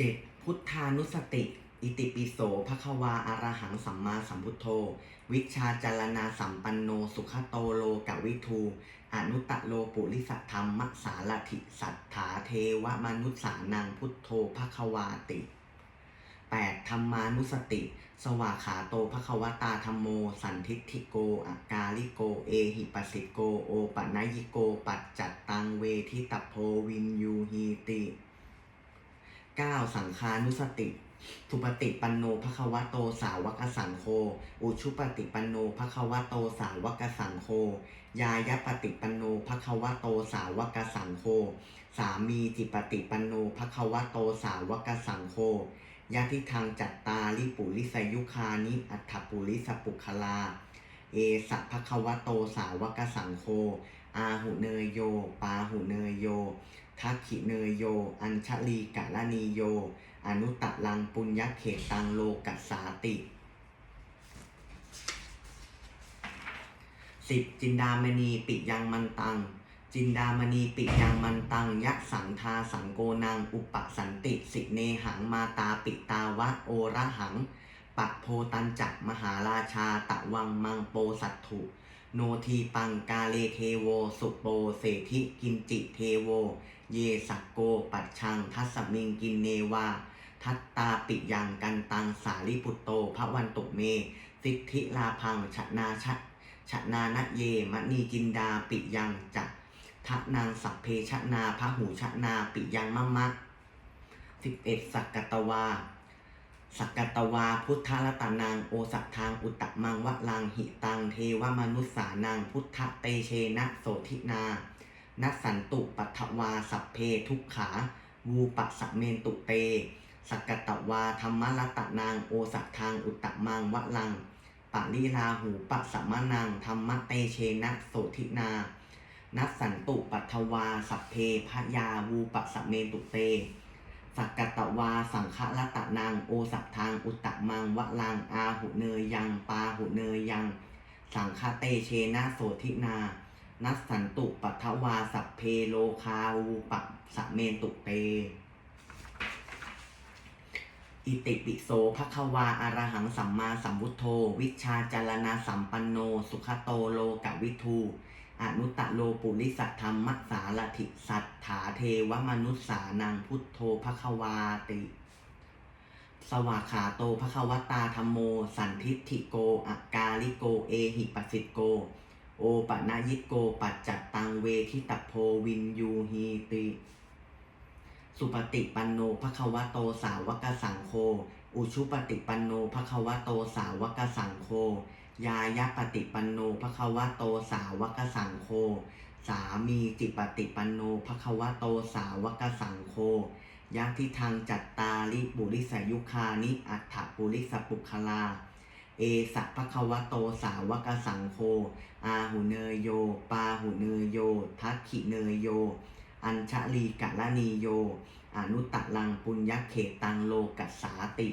เจ็ดพุทธานุสติ อิติปิโสภควาอารหังสัมมาสัมพุทโธ วิชาจารณาสัมปันโน สุขโตโลกวิทู อนุตตโลปุริสธรรมสารถิสัทธาเทวมนุษสานังพุทโธภควาติ 8. ธรรมานุสติ สวาขาโตภควตาธรรมโม สันทิฏฐิโกอากาลิโก เอหิปัสสิโก โอปะนยิโก ปัจจัตตังเวทิตโพวินยูฮีติ 9. สังคานุสติ ทุปฏิปันโนภควโตสาวกสังโฆอุชุปฏิปันโนภควโตสาวกสังโฆยายปฏิปันโนภควโตสาวกสังโฆสามีจิปฏิปันโนภควโตสาวกสังโฆยะทิทางจัตตาลิปุริสยุคานิอัฏฐปุริสปุคลา เอสะภควโตสาวกสังโฆอาหุเนยโย ปาหุเนยโย ทักขิเนยโย อัญชลีกะละนีโย อนุตตลังปุญญเขตังโลกัสสาติสิบจินดามณีปิยังมันตัง จินดามณีปิยังมันตังยะสังทาสังโกนัง อุปสันติสิเนหังมาตาปิตาวะโอระหังปะโพตันจักมหาราชาตะวังมังโปสัตถุ โนทีปังกาเลเทโว สุโปเศธิกินจิเทโว เยสักโกปัจชัง ทัสมิงกินเนวา ทัตตาปิยังกันตังสาลิปุตโตพระวันตุเม สิทธิลาพังชนาชะชนานะเยมณีจินดาปิยังจักทะนางสัพเพชนาพระหูชนาปิยังมะมะสิบเอ็ดสักกตวาสักกตวาพุทธรัตนางโอสัททางอุตตมังวะลังหิตังเทวมนุษสานังพุทธเตเชนะโสธินา นัสสันตุปัทวาสัพเพทุกขา วูปะสเมนตุเตสกกตวาธรรมรัตนางโอสัททางอุตตมังวะลังปะลีลาหูปะสัมมานังธรรมเตเชนะโสธินานัสสันตุปัทวาสัพเพพยาวูปะสเมนตุเต สักกตวาสังฆรัตนางโอสัททางอุตตมังวะลังอาหุเนยยังปาหุเนยยัง สังฆเตเชนะโสธินา นัสสันตุปัทวาสัพเพโลคาวูปะสะเมนตุเต อิติปิโสภควาอารหังสัมมาสัมพุทโธ วิชาจารณาสัมปันโน สุขโตโลกวิทูอนุตตโลปุริสัทธรรมสารถิสัทธาเทวมนุษสานังพุทโธภควาติ สวาขาโตภควตาธรรมโม สันทิฏฐิโกอากาลิโก เอหิปัสสิโก โอปะนายิโกปัจจัตตังเวทิตโพวินยูฮีติสุปฏิปันโนภควะโตสาวกสังโฆอุชุปฏิปันโนภควะโตสาวกสังโฆยายะปฏิปันโนภควะโตสาวกสังโฆสามีจิปฏิปันโนภควะโตสาวกสังโฆยะทิทางจัตตาลิปุริสยุคานิอัฏฐปุริสปุคลา เอสะภควโตสาวกสังโฆอาหุเนยโย ปาหุเนยโย ทักขิเนยโย อัญชลีกะละนีโย อนุตตลังปุญญเขตังโลกัสสาติ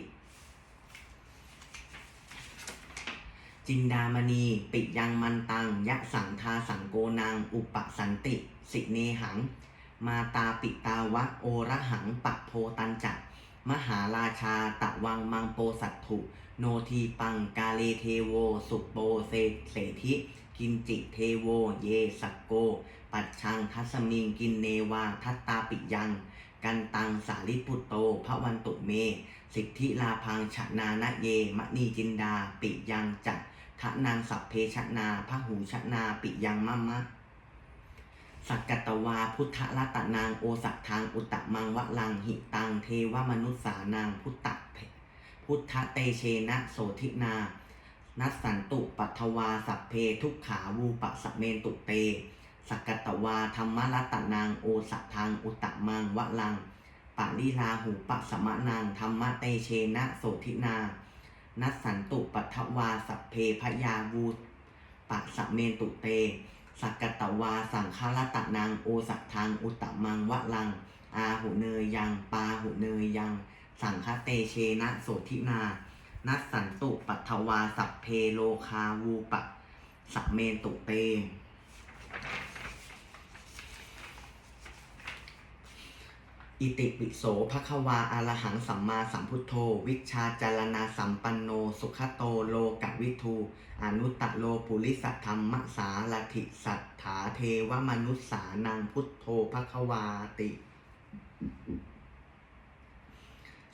จินดามณี ปิยังมันตัง ยะสังทาสังโกนาง อุปสันติ สิเนหัง มาตาปิตาวะโอระหังปะโพตันจัก มหาราชาตะวังมังโปสัตถุ โนทีปังกาเลเทโว สุโปเซเสธิ กินจิเทโว เยสักโก ปัจชังทัสมิงกินเนวาทัตตาปิยัง กันตังสาลิปุตโตพระวันตุเม สิทธิลาพังชนานะเยมณีจินดา ปิยังจักทะนางสัพเพชนาพระหูชนาปิยังมะมะ สักกตวาพุทธรัตนางโอสัททางอุตตมังวะลังหิตังเทวมนุษสานางพุทธเพุทธเตเชนะโสธินา นัสสันตุปัทวาสัพเพทุกขาวูปสะเมนตุเต สักกตวาธรรมรัตนางโอสัททางอุตตมังวะลังปาลีลาหูปสมะนางธรรมเตเชนะโสธินา นัสสันตุปัทวาสัพเพพยาวูปะสะเมนตุเต สักกตวาสังฆรัตนางโอสักทางอุตตมังวะลัง อาหุเนยยังปาหุเนยยัง สังฆเตเชนะโสธินา นัสสันตุปัทวาสัพเพโลคาวูปะสัมเมนตุเต อิติปิโสภะควาอะรหังสัมมาสัมพุทโธ วิชาจารณาสัมปันโน สุขโตโลกวิทูอนุตตะโลปุริสัทธรรมสาลถิสัทธาเทวมนุษสานังพุทโธภะควาติ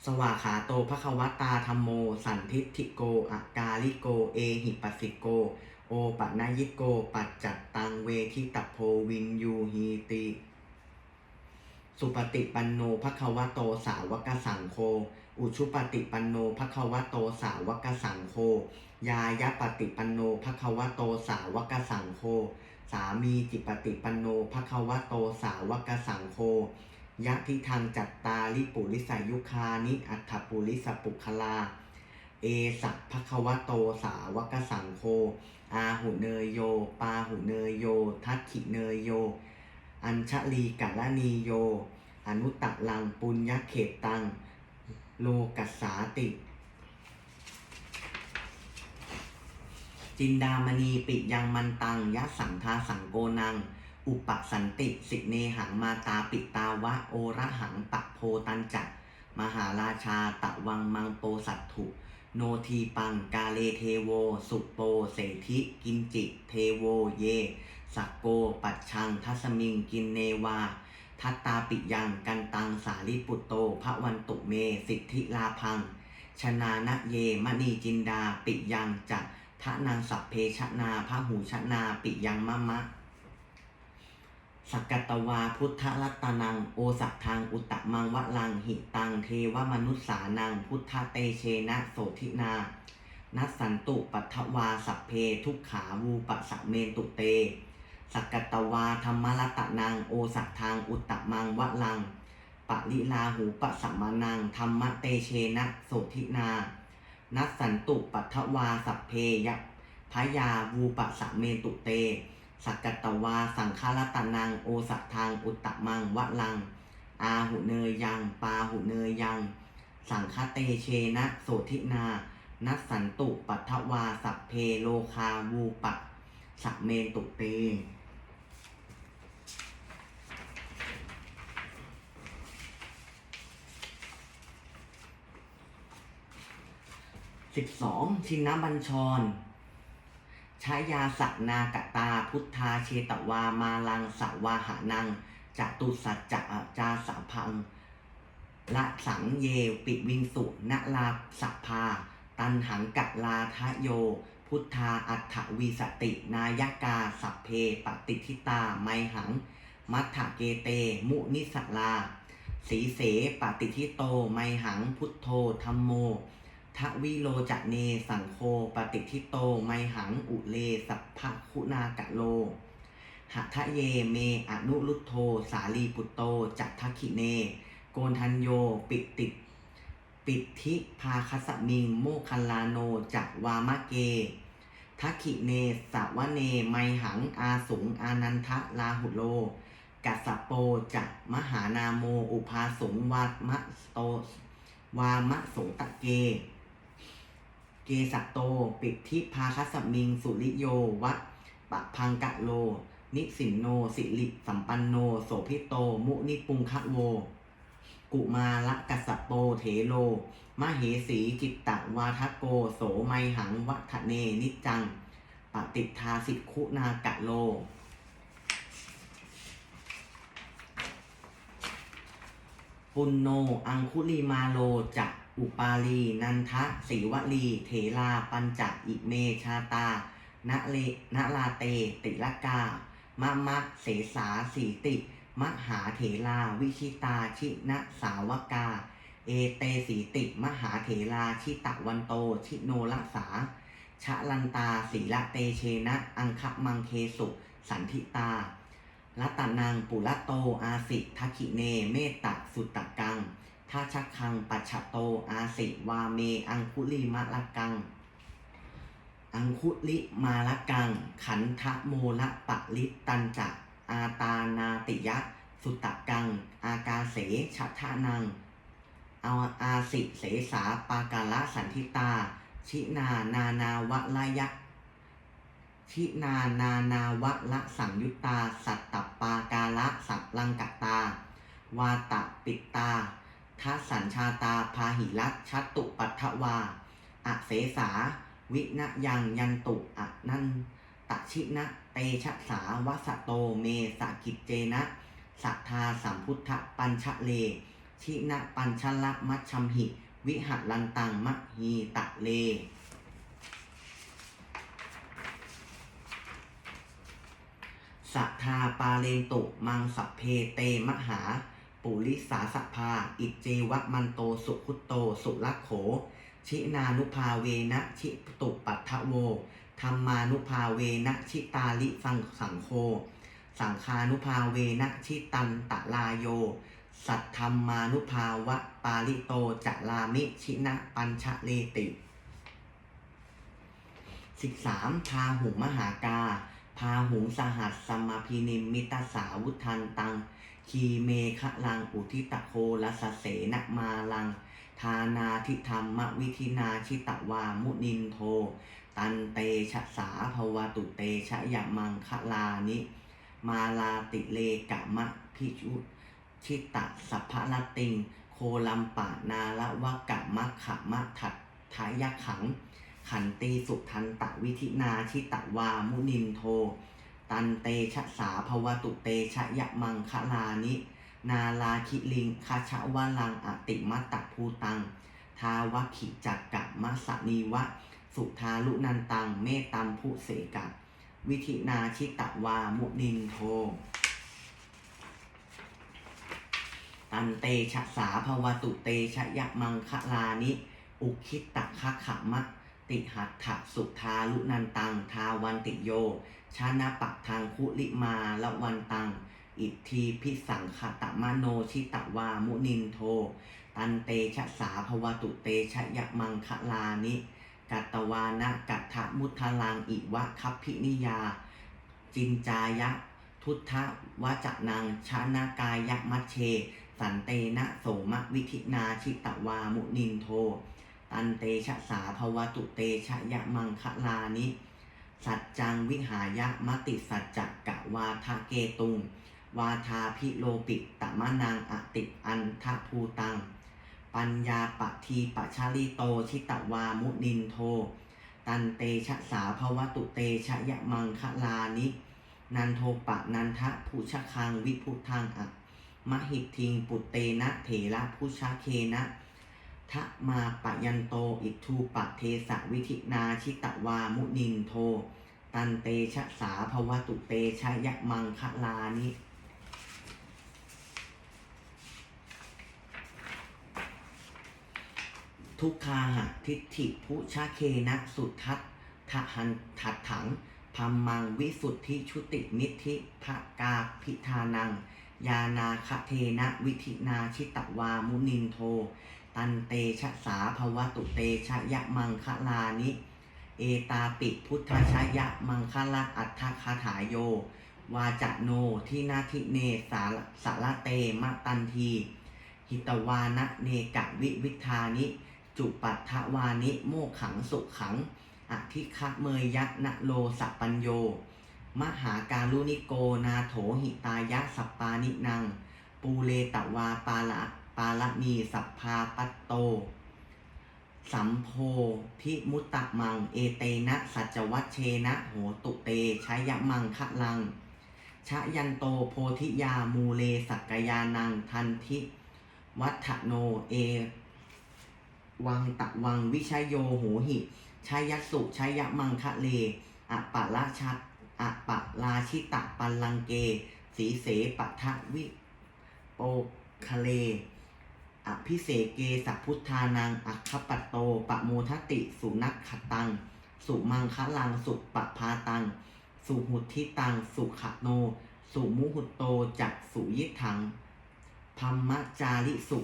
สวาขาโตภะควตาธรรมโม สันทิฏฐิโกอากาลิโก เอหิปัสสิโก โอปะนายิโก ปัจจัตตังเวทิตโพวินยูฮีติ สุปฏิปันโนภควโตสาวกสังโฆ อุชุปฏิปันโนภควโตสาวกสังโฆ ยายะปฏิปันโนภควโตสาวกสังโฆ สามีจิปฏิปันโนภควโตสาวกสังโฆ ยะทิทางจัตตาลิปุริสายุคานิอัฏฐปุริสปุคลา เอสัพภควโตสาวกสังโฆ อาหุเนยโย ปาหุเนยโย ทัตถิเนยโย อัญชลีกัลนีโย อนุตตลังปุญญเขตตัง โลกัสสาติ จินดามณีปิยังมันตังยะสังทาสังโกนัง อุปสันติสิเนหังมาตาปิตาวะโอระหังปะโพตันจักมหาราชาตะวังมังโปสัตถุโนทีปังกาเลเทโว สุโป เสธิ กินจิ เทโว เย สักโก ปัจชัง ทัสมิง กินเนวา ทัตตาปิยัง กันตัง สาลิปุตโต พระวันตุเม สิทธิลาพัง ชนานะเย มณีจินดา ปิยังจักทะนางสัพเพชนาพระหูชนา ปิยังมะมะ สักกตวาพุทธรัตนัง โอสักทางอุตตมังวะลัง หิตัง เทวมนุษสานัง พุทธเตเชนะโสธินานัสสันตุปัทวาสัพเพทุกขาวูปะสะเมนตุเต สกกตวาธรรมรัตนังโอสักทางอุตตมังวะลังปะลิลาหูปะสัมมานังธรรมเตเชนะโสธินา นัสสันตุปัทวาสัพเพยะพยาวูปะสะเมตุเตสักกตวาสังฆารตนังโอสักทางอุตตมังวะลัง อาหุเนยยัง ปาหุเนยยัง สังฆเตเชนะโสธินา นัสสันตุปัทวาสัพเพโลคาวูปะสะเมตุเต สิบสองชินบัญชรใชายาสักนากตาพุทธาเชตวามาลังสาวาหานังจตุสัจจะจาสาพังละสังเยปิวิงสุนลาสัพพาตันหังกัลาทะโย พุทธาอัฏฐวีสติ นายกาสัพเพปฏิทิตาไมหัง มัทธเกเต มุนิสลา สีเสปฏิทิโตไมหังพุทโธธรรมโม ทวิโลจะเนสังโฆปฏิทิโต ไมหังอุเล สัพพะคุณากะโลหะทะเยเมอนุรุตโธสาลีปุตโตจัตทคิเน โกนทันโย ปิติปิทิพาคัสมิง โมคัลลาโนจักวามะเกทัคขิเนสาวะเน ไมหัง อาสุง อานันทะลาหุโล กัสโปจักมหานาโม อุภาสงวามะโต วามะโสตะเก เกสตโต ปิทิพาคัสมิง สุริโยวะปะพังกะโล นิสินโน สิริสัมปันโน โสพิโต มุนิปุงคะโว กุมาละกัสโปเถโล มเหสีจิตตะวาทโก โสไมหังวัฒเน นิจัง ปฏิทาสิกคุณากะโลปุณโน อังคุลีมาโลจัก อุปาลี นันทะสีวลี เถลา ปัญจอิเมชาตานะเลนะลาเต ติลกามะมะเสสาสีติ มหาเถลา วิชิตาชินะสาวกา เอเตสีติ มหาเถลา ชิตะวันโต ชิโนรัสา ชะลันตาสีละเตเชนะ อังคะมังเคสุ สันทิตารัตนังปุระโต อาสิทัคขิเน เมตตะสุตตะกัง ท่าชักคังปัจฉโตอาสิวาเม อังคุลิมะละกัง อังคุลิมาละกัง ขันทะโมละปะลิตันจะอาตานาติยะ สุตตะกัง อากาเสชะทานังเอาอาสิเสสาปากาละสันทิตา ชินานานาวะละยะชินานานาวะละสังยุตตา สัตตปปากาละสัพลังกตา วาตะปิตา ทัสัญชาตาพาหิรัตชัตตุปัทวาอเสสา วิณยังยันตุอะนันตชินะเตชะสาวสโตเมสกิจเจนะสัทธาสัมพุทธปัญชะเล ชินะปัญชละมัชชมหิ วิหะลันตังมะฮีตะเลสัทธาปาเลนตุมังสัพเพเตมหา ปุริสาสภา อิจเจวะมันโตสุขุตโต สุลักโข ชินานุภาเวนะชิตุปัทะโวธรรมานุภาเวนะชิตาลิสังสังโฆสังคานุภาเวนะชิตันตะลาโย สัทธรรมานุภาวะปาลิโตจะลามิชินะปัญชะเลติสิบสามพาหุงมหากา พาหุงสหัสสมมาพินิมมิตาสาวุทันตัง คีเมฆลังอุทิตะโคลสเสนมาลัง ทานาทิธรรมวิธินาชิตวามุนินโท ตันเตชะสาภวตุเตชะยะมังคะลานิ มาลาติเลกะมะพิชุชิตะสัพพะลติง โคลัมปะนาละวะกะมะขะมะทัดทายะขัง ขันตีสุทันตะวิธินาชิตะวามุนินโท ตันเตชะสาภวตุเตชะยะมังคะลานิ นาลาคิลิงคาชะวะลังอติมัตตะภูตัง ทาวะขิจักกะมะสนีวะ สุทาลุนันตัง เมตัมพุเสกะ วิธินาชิตะวามุนินโท ตันเตชะสาภวตุเตชะยะมังคะลานิ อุคิตตะคะขะมะ ติหัตถสุทาลุนันตัง ทาวันติโยชานะปักทางคุลิมาละวันตัง อิทธีพิสังขตมโนชิตวามุนินโท ตันเตชะสาภวตุเตชะยะมังคลานิ กัตตวานะกัตถะมุทลังอิวะคัพพินิยา จินจายะทุทธวจนังชานากายะมัชเช สันเตนะโสมะวิธินาชิตวามุนินโท ตันเตชะสาภวตุเตชะยะมังคะลานิ สัจจังวิหายะมติสัจจกะวาทาเกตุง วาทาพิโลปิตมะนังอติอันทะภูตัง ปัญญาปะทีปะชาลิโตชิตวามุนินโท ตันเตชะสาภวตุเตชะยะมังคะลานิ นันโทปะนันทะภูชะคังวิพุทังอะมหิตทิงปุตเตนะเถระพุชะเคนะ ทะมาปะยันโตอิทูปะเทสะวิธินาชิตวามุนินโท ตันเตชะสาภวตุเตชะยะมังคะลานิทุกคาหะทิฏฐิพุชาเคนะสุทัตทหันทัดถังพัมมังวิสุทธิชุตินิธิภกาพิธานัง ยานาคเทนะวิธินาชิตวามุนินโท ตันเตชะสาภวตุเตชะยะมังคะลานิ เอตาปิพุทธชยะมังคะละอัฏฐคาถายโย วาจะโนทินาทิเนสาสาระเตมะตันที หิตวานะเนกะวิวิธานิ จุปัฏฐวานิโมขังสุขขัง อธิคะเมยยะนะโลสัปปัญโย มหาการุณิโกนาโถหิตายะสัปปานินัง ปูเลตวาปาละาละนีสัพพาปัตโต สัมโพทิมุตตะมัง เอเตนะ สัจวัชเชนะโหตุเตชยมังคะลัง ชะยันโตโพธิยามูเลสักกยานังทันทิวัฏโนเอ วังตะวังวิชยโยโหหิชัยสุชัยมังคะเลอะปะละชะอะปะลาชิตะปัลลังเก สีเสปะทะวิโปคะเล อภิเสเกสัพพุทธานัง อัคคปัตโต ปะโมทติ สุนักขตัง สุมังคะลัง สุปะพาตัง สุหุทิตัง สุขโน สุมุหุตโต จักสุยิทังพัมมจาริสุ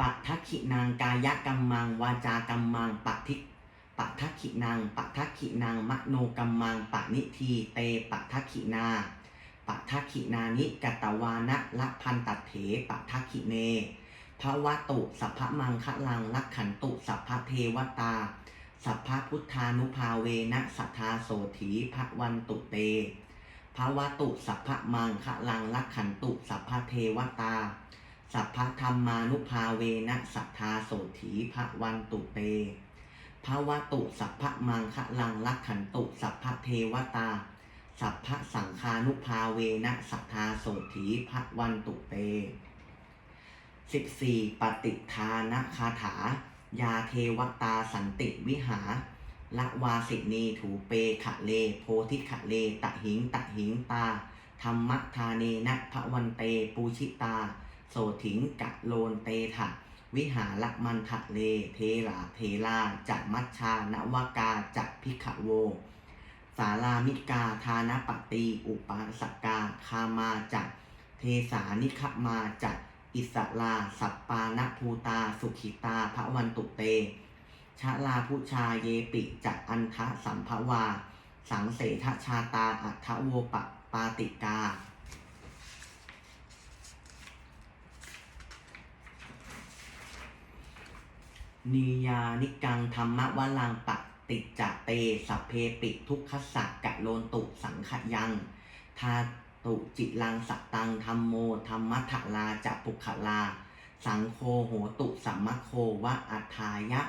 ปัทขินางกายกัมมัง วาจากัมมังปัทิปัทขินางปัทขินางมโนกัมมังปนิทีเตปัทขินา ปัทขินานิกตวานะละพันตัดเถปัทขิเนภวตุสัพพมังคะลังลักขันตุสัพพเทวตา สัพพพุทธานุภาเวนะสัทธาโสถีพระวันตุเตภาวตุสัพพะมังคะลังลักขันตุสัพพเทวตา สัพพธรรมานุภาเวนะสัทธาโสถีภะวันตุเตภาวตุสัพพะมังคะลังลักขันตุสัพพเทวตา สัพพะสังคานุภาเวนะสัทธาโสถีภะวันตุเตสิบสี่ปฏิทานะคาถา ยาเทวตาสันติวิหาละวาสินีถูเปขะเล โพธิขะเล ตะหิง ตะหิงตา ธรรมทาเนนะพระวันเต ปูชิตา โสถิงกะโลนเตถะวิหารมันทะเล เทลาเทลาจักมัชชานวากาจักพิขะโว สารามิกาทานปตีอุปาสกาคามาจักเทสานิขมาจักอิสลาสัปปานภูตาสุขิตาพระวันตุเต ชะลาพุชาเยปิจักอันทะสัมภวา สังเสทชาตาอัทโวปะปาติกานิยานิกังธรรมวลังปะ ติจจะเตสัพเพปิทุกขสักกะโลนตุสังขยังทาตุจิลังสัตตังธรรมโมธรรมัทลาจะปุขลา สังโฆโหตุสัมมโควะอัฏฐายะ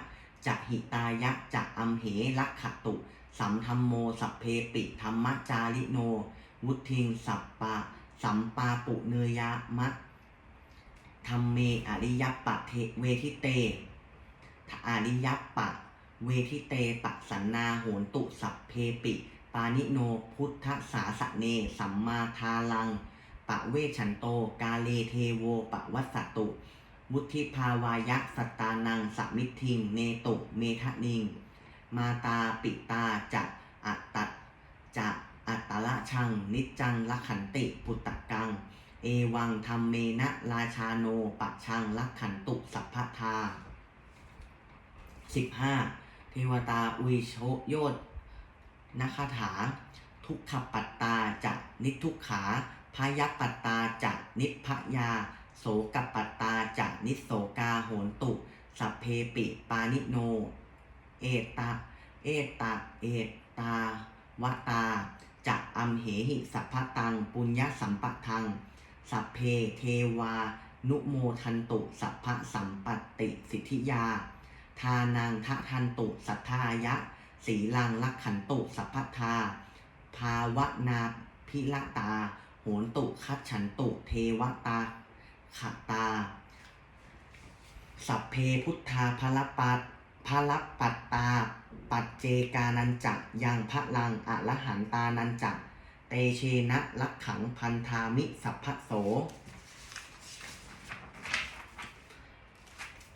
จะหิตายะจะอัมเหลักขตุ สัมธรรมโมสัพเพปิธรรมจาริโน วุทิงสัปปะ สัมปาปุเนยะมะธรรมเมอริยปะเทเวทิเตอาริยปะ เวทิเตปะสันนาโหนตุสัพเพปิ ปานิโนพุทธสาสะเน สัมมาทาลัง ปะเวชันโต กาเลเทโวปะวัสสตุวุธิภาวายะสตตานังสมิทิง เนตุเมทะนิง มาตาปิตาจะอัตตะจะอัตตละชัง นิจังละขันติปุตตะกัง เอวังธรรมเมนะราชาโนปะชังละขันตุสัพพทาสิบห้า วตาอุยโชโยตนาคาถา ทุกขปัตตาจะนิทุกขาพยปัตตาจะนิพยา โสกปัตตาจะนิโสกาโหนตุ สัพเพปิปานิโน เอตาเอตาเอตาวตาจะอัมเหหิสัพพตัง ปุญญสัมปะทัง สัพเพเทวา นุโมทันตุ สัพพะสัมปติสิทธิยา ทานังทะทันตุสัทธายะ สีลังลักขันตุสัพพทา ภาวนาพิละตา โหนตุคัดฉันตุ เทวตาขตา สัพเพพุทธาพลปัตพลปัตตา ปัจเจกานันจักยังพระลังอรหันตานันจักเตเชนะลักขังพันธามิสัพพโส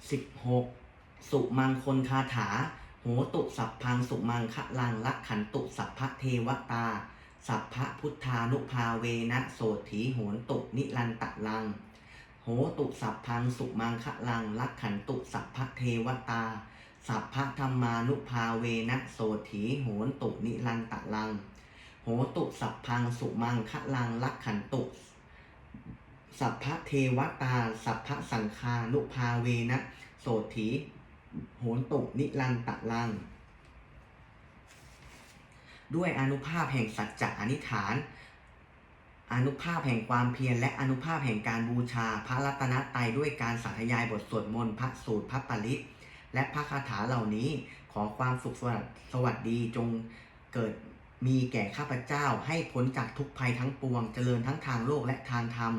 สิบหก สุมังคลคาถา โหตุสัพพังสุมังคะลังลักขันตุสัพพะเทวตา สัพพะพุทธานุภาเวนะโสถีโหนตุนิรันตะลัง โหตุสัพพังสุมังคะลังลักขันตุสัพพะเทวตา สัพพะธรรมานุภาเวนะโสถีโหนตุนิรันตะลัง โหตุสัพพังสุมังคะลังลักขันตุสัพพะเทวตา สัพพะสังคานุภาเวนะโสถี โหนตุนิรันตะลัง ด้วยอนุภาพแห่งสัจจะอนิฐาน อนุภาพแห่งความเพียรและอนุภาพแห่งการบูชา พระรัตนตรัยด้วยการสาธยายบทสวดมนต์พระสูตรพระปริตและพระคาถาเหล่านี้ขอความสุขสวัสดสวัสดีจงเกิดมีแก่ข้าพเจ้าให้พ้นจากทุกภัยทั้งปวงเจริญทั้งทางโลกและทางธรรม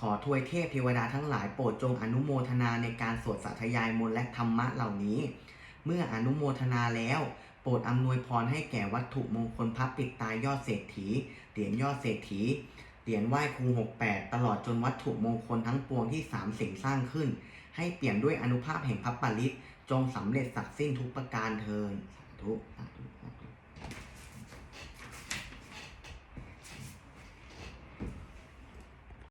ขอทวยเทพเทวดาทั้งหลายโปรดจงอนุโมทนาในการสวดสาธยายมนต์และธรรมะเหล่านี้ เมื่ออนุโมทนาแล้ว โปรดอำนวยพรให้แก่วัตถุมงคลพระปิดตายยอดเศรษฐีเหรียญยอดเศรษฐีเหรียญไหว้ครู68 ตลอดจนวัตถุมงคลทั้งปวงที่สามสิ่งสร้างขึ้น ให้เปลี่ยนด้วยอนุภาพแห่งพระปริตจงสำเร็จสักสิ้นทุกประการเทินสาธุสาธุ